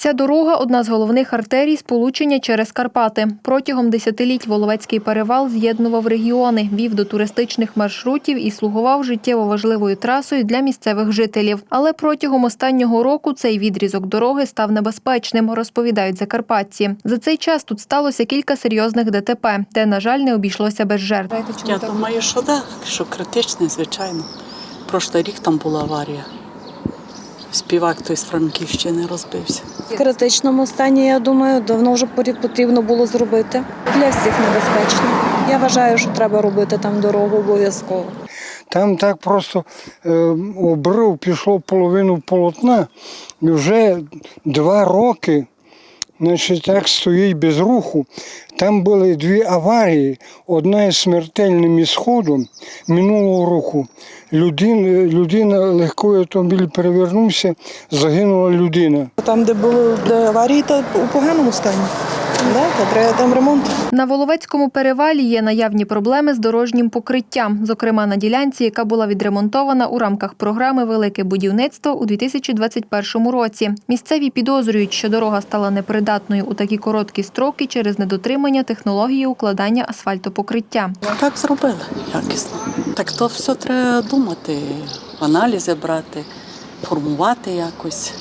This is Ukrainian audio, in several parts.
Ця дорога одна з головних артерій сполучення через Карпати. Протягом десятиліть Воловецький перевал з'єднував регіони, вів до туристичних маршрутів і слугував життєво важливою трасою для місцевих жителів. Але протягом останнього року цей відрізок дороги став небезпечним, розповідають закарпатці. За цей час тут сталося кілька серйозних ДТП, де, на жаль, не обійшлося без жертв. Я думаю, що так, що критичне, звичайно. Прошлий рік там була аварія. Співак той з Франківщини розбився. В критичному стані, я думаю, давно вже потрібно було зробити. Для всіх небезпечно. Я вважаю, що треба робити там дорогу обов'язково. Там так просто е, обрив пішло половину полотна, і вже два роки значить, так стоїть без руху. Там були дві аварії, одна із смертельним ісходом минулого року. Людина, людина легкий автомобіль перевернувся, загинула людина. Там, де були де аварії, то у поганому стані. Да, треба там ремонт. На Воловецькому перевалі є наявні проблеми з дорожнім покриттям, зокрема на ділянці, яка була відремонтована у рамках програми Велике будівництво у 2021 році. Місцеві підозрюють, що дорога стала непридатною у такі короткі строки через недотримання технології укладання асфальтопокриття. Так зробили якісно. Так то все треба думати, аналізи брати, формувати якось,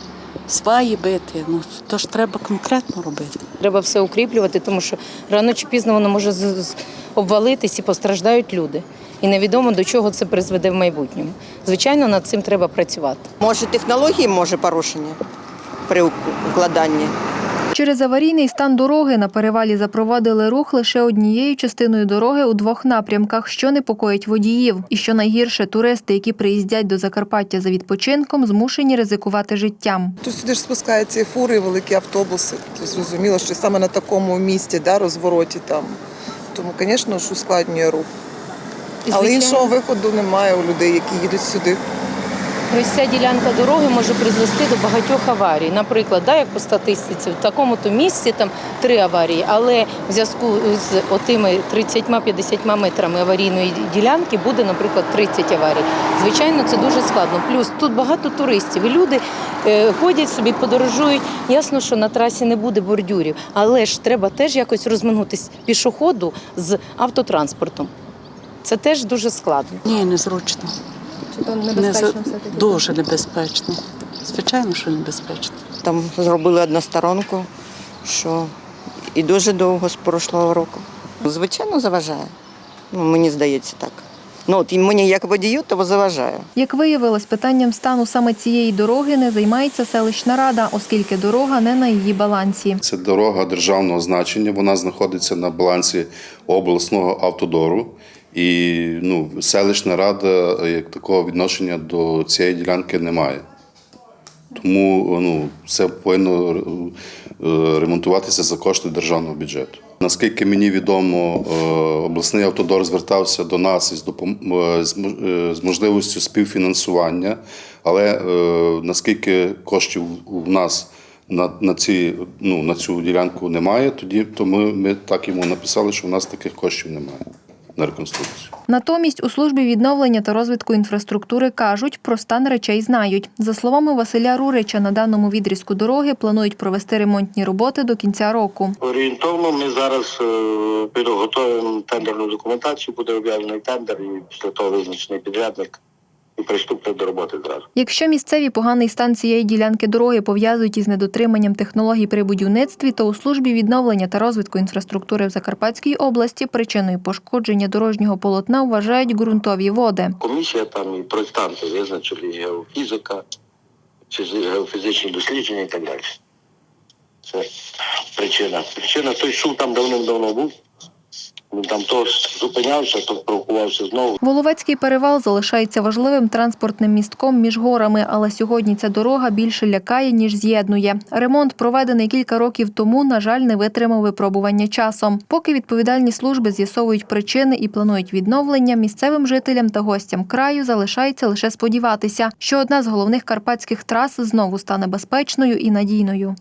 сваї бити. Ну то ж треба конкретно робити. Треба все укріплювати, тому що рано чи пізно воно може обвалитись і постраждають люди. І невідомо до чого це призведе в майбутньому. Звичайно, над цим треба працювати. Може, технології може порушення при укладанні. Через аварійний стан дороги на перевалі запровадили рух лише однією частиною дороги у двох напрямках, що непокоїть водіїв. І що найгірше, туристи, які приїздять до Закарпаття за відпочинком, змушені ризикувати життям. Тут сюди ж спускаються і фури, і великі автобуси. То зрозуміло, що саме на такому місці, да, розвороті там. Тому, звісно ж, ускладнює рух. Але іншого виходу немає у людей, які їдуть сюди. Ось ця ділянка дороги може призвести до багатьох аварій. Наприклад, да, як по статистиці, в такому-то місці там три аварії, але в зв'язку з отими 30-50 метрами аварійної ділянки буде, наприклад, 30 аварій. Звичайно, це дуже складно. Плюс тут багато туристів, і люди е, ходять собі, подорожують. Ясно, що на трасі не буде бордюрів, але ж треба теж якось розминутись пішоходу з автотранспортом. Це теж дуже складно. Ні, незручно. Чи то Не за- Дуже небезпечно. Звичайно, що небезпечно. Там зробили односторонку, що і дуже довго з прошлого року. Звичайно, заважає. Ну, мені здається так. Ну, от і мені як водію, то заважає. Як виявилось, питанням стану саме цієї дороги не займається селищна рада, оскільки дорога не на її балансі. Це дорога державного значення. Вона знаходиться на балансі обласного автодору. І ну, селищна рада як такого відношення до цієї ділянки не має. Тому ну, все повинно е, ремонтуватися за кошти державного бюджету. Наскільки мені відомо, е, обласний автодор звертався до нас із е, з мож- е, з можливістю співфінансування, але е, наскільки коштів у нас на, на, ці, ну, на цю ділянку немає, тоді то ми, ми так йому написали, що в нас таких коштів немає на реконструкцію. Натомість у службі відновлення та розвитку інфраструктури кажуть, про стан речей знають. За словами Василя Рурича, на даному відрізку дороги планують провести ремонтні роботи до кінця року. Орієнтовно ми зараз е, підготуємо тендерну документацію, буде об'явлений тендер і після того визначений підрядник і приступлять до роботи зразу. Якщо місцеві поганий стан цієї ділянки дороги пов'язують із недотриманням технологій при будівництві, то у службі відновлення та розвитку інфраструктури в Закарпатській області причиною пошкодження дорожнього полотна вважають ґрунтові води. Комісія там і проєктанти визначили геофізика, геофізичні дослідження і так далі. Це причина. Причина той шум там давним-давно був. Він там то зупинявся, то провокувався знову. Воловецький перевал залишається важливим транспортним містком між горами, але сьогодні ця дорога більше лякає, ніж з'єднує. Ремонт, проведений кілька років тому, на жаль, не витримав випробування часом. Поки відповідальні служби з'ясовують причини і планують відновлення, місцевим жителям та гостям краю залишається лише сподіватися, що одна з головних карпатських трас знову стане безпечною і надійною.